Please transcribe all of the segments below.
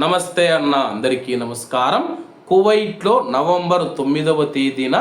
నమస్తే అన్న అందరికీ నమస్కారం. కువైట్లో నవంబర్ తొమ్మిదవ తేదీన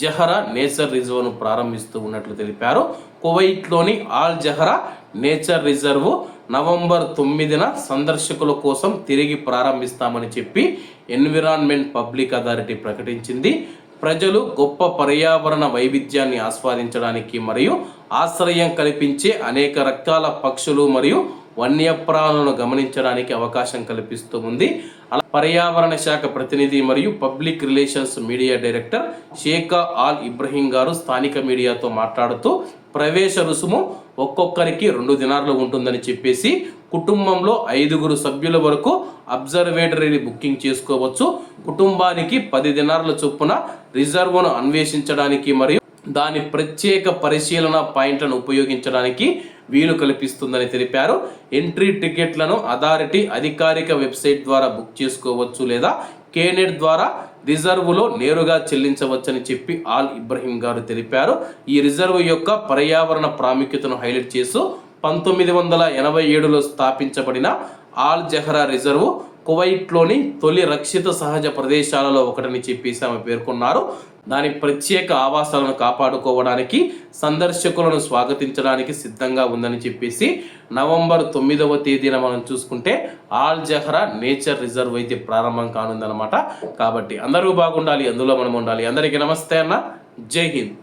జహరా నేచర్ రిజర్వ్ను ప్రారంభిస్తూ ఉన్నట్లు తెలిపారు. కువైట్లోని Al Jahra nature reserve November తొమ్మిదిన సందర్శకుల కోసం తిరిగి ప్రారంభిస్తామని చెప్పి ఎన్విరాన్మెంట్ పబ్లిక్ అథారిటీ ప్రకటించింది. ప్రజలు గొప్ప పర్యావరణ వైవిధ్యాన్ని ఆస్వాదించడానికి మరియు ఆశ్రయం కల్పించే అనేక రకాల పక్షులు మరియు వన్యప్రాణులను గమనించడానికి అవకాశం కల్పిస్తూ ఉంది. అలా పర్యావరణ శాఖ ప్రతినిధి మరియు public relations media director Sheikha Al Ibrahim గారు స్థానిక మీడియాతో మాట్లాడుతూ ప్రవేశ రుసుము ఒక్కొక్కరికి రెండు దినార్లు ఉంటుందని చెప్పేసి కుటుంబంలో ఐదుగురు సభ్యుల వరకు అబ్జర్వేటరీని బుకింగ్ చేసుకోవచ్చు. కుటుంబానికి పది దినార్ల చొప్పున రిజర్వ్ను అన్వేషించడానికి మరియు దాని ప్రత్యేక పరిశీలన పాయింట్లను ఉపయోగించడానికి వీలు కల్పిస్తుందని తెలిపారు. ఎంట్రీ టికెట్లను అథారిటీ అధికారిక వెబ్సైట్ ద్వారా బుక్ చేసుకోవచ్చు లేదా కేనెట్ ద్వారా రిజర్వులో నేరుగా చెల్లించవచ్చని చెప్పి ఆల్ ఇబ్రహీం గారు తెలిపారు. ఈ రిజర్వ్ యొక్క పర్యావరణ ప్రాముఖ్యతను హైలైట్ చేస్తూ పంతొమ్మిది వందల ఎనభై ఏడులో స్థాపించబడిన ఆల్ జహరా రిజర్వ్ కువైట్లోని తొలి రక్షిత సహజ ప్రదేశాలలో ఒకటని చెప్పేసి ఆమె పేర్కొన్నారు. దాని ప్రత్యేక ఆవాసాలను కాపాడుకోవడానికి సందర్శకులను స్వాగతించడానికి సిద్ధంగా ఉందని చెప్పేసి నవంబర్ తొమ్మిదవ తేదీన మనం చూసుకుంటే ఆల్ జహరా నేచర్ రిజర్వ్ అయితే ప్రారంభం కానుందన్నమాట. కాబట్టి అందరూ బాగుండాలి అందులో మనం ఉండాలి. అందరికీ నమస్తే అన్న. జై హింద్.